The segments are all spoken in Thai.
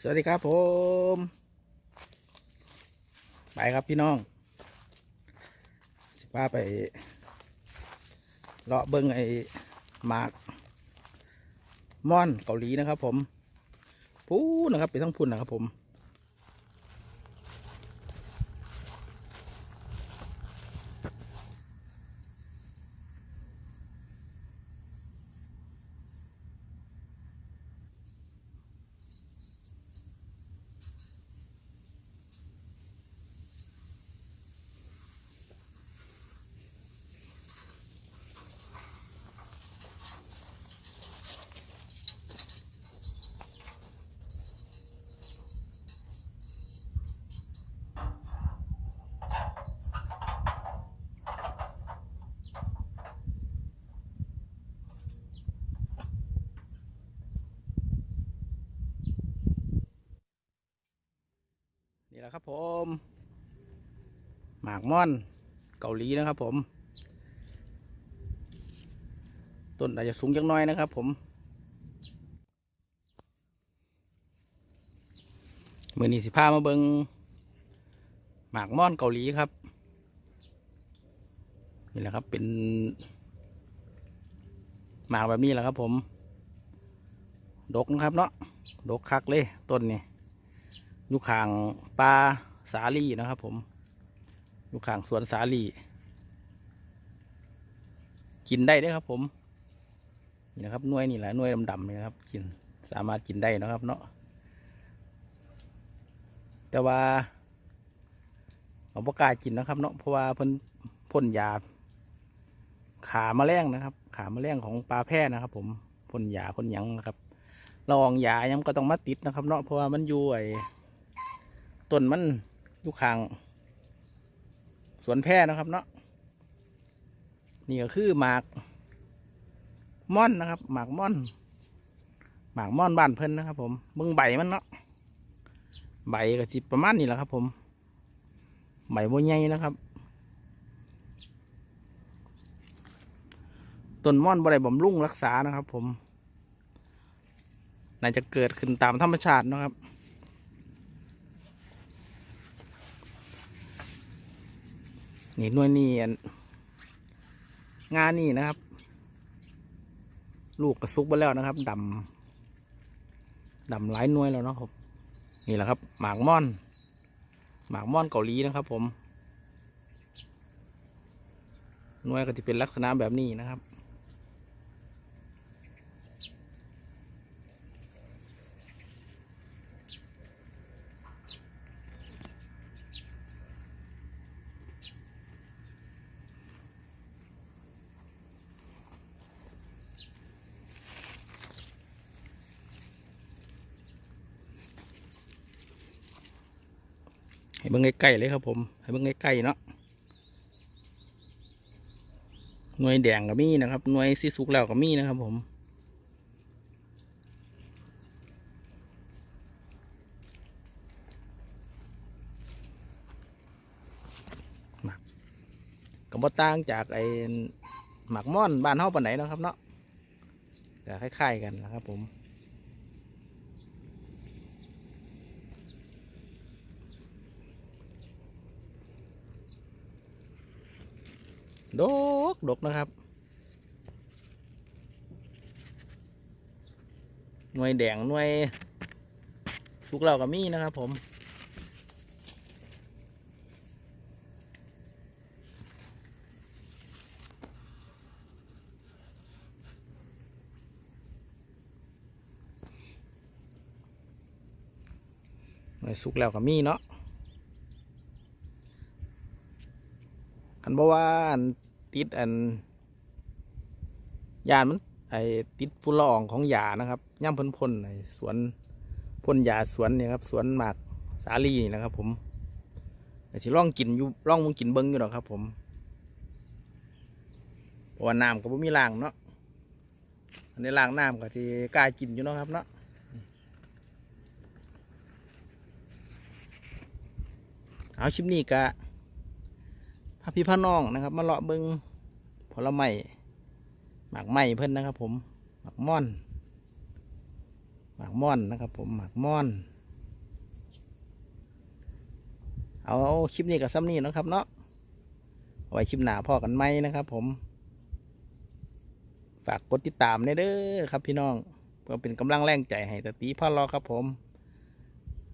สวัสดีครับผม ไปครับพี่น้อง สิพาไปเลาะเบิ้งไอ้หมากม่อนเกาหลีนะครับผมพูนนะครับ ไปทั้งพุ่นนะครับผม ละครับผมหมากม่อนเกาหลีนะครับผม ต้นอาจจะสูงจังน้อยนะครับผมมือนี้สิพามาเบิงหมากม่อนเกาหลีครับ นี่แหละครับเป็น หมากแบบนี้แหละครับผม ดกนะครับเนาะดกคักเลยต้นนี่ อยู่ข้างปลาสาลีนะครับ ผมอยู่ข้างสวนสาลีกินได้ด้วยครับ ผมนี่นะครับน่วยนี่แหละน่วยดำๆนี่นะครับ กินสามารถกินได้นะครับ เนาะแต่ว่าเราประกล้ากินนะครับ เนาะเพราะว่าพ่นพ่นยา ขาแมลงนะครับ ขาแมลงของปลาแพร่นะครับ ผมพ่นยาพ่นยังนะครับลองยายังก็ต้องมาติดนะครับ เนาะเพราะว่ามันอยู่ไอ ต้นมันอยู่ข้างสวนแพร่นะครับ เนาะนี่ก็คือหมากม่อนนะครับ หมากม่อน หมากม่อนบ้านเพิ่นนะครับ ผมเบิ่งใบมันเนาะใบก็สิประมาณนี้แหละครับ ผมใบบัวใหญ่นะครับต้นม่อนบริบำรุงรักษานะครับ ผมน่าจะเกิดขึ้นตามธรรมชาตินะครับ นี่หน่วยนี่อันงานนี่นะครับ ลูกกระซุกไปแล้วนะครับดำดำหลายนวยแล้วเนาะครับนี่แหละครับ หมากม่อน หมากม่อนเกาหลีนะครับ ผมนวยก็จะเป็นลักษณะแบบนี้นะครับ ให้เบิ่งใกล้ๆเลยครับผมให้เบิ่งใกล้ๆเนาะหน่วยแดงก็มีนะครับหน่วยสีสุกแล้วก็มีนะครับผมหมักก็บ่ต่างจากไอ้หมักม่อนบ้านเฮาปานไหนนะครับเนาะก็คล้ายๆกันนะครับผม ดกดกนะครับ หน่วยแดงหน่วยสุกเรากับมีนะครับผมหน่วยสุกแล้วกับมีเนาะคันบอกว่าน ติดอันยานมันไอติดฝุ่นละอองของยานะครับย่ำพ่นพ่นไอสวนพ่นยาสวนเนี่ยครับ สวนหมากสาลีนี่นะครับ ผมแต่สิล่องกินอยู่ล่องมึงกินเบิ้งอยู่หรอกครับ ผมเพราะว่าน้ำก็บ่มีล้างเนาะอันนี้ล้างน้ำก็ที่กล้ากินอยู่เนาะครับเนาะเอาชิปนี้กะ พี่พ่อน้องนะครับ มาเลาะเบิงผลไม้หมากไม้เพื่อนนะครับ ผมหมากม่อน หมากม่อนนะครับ ผมหมากม่อน เอาคลิปนี้กับซ้ำนี้นะครับ เนาะไว้คลิปหนาพ่อกันไหมนะครับ ผม ฝากกดติดตามเด้อครับ พี่น้องเพื่อเป็นกำลังแรงใจให้ตตีพ่อรอครับ ผม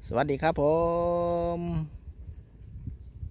สวัสดีครับผม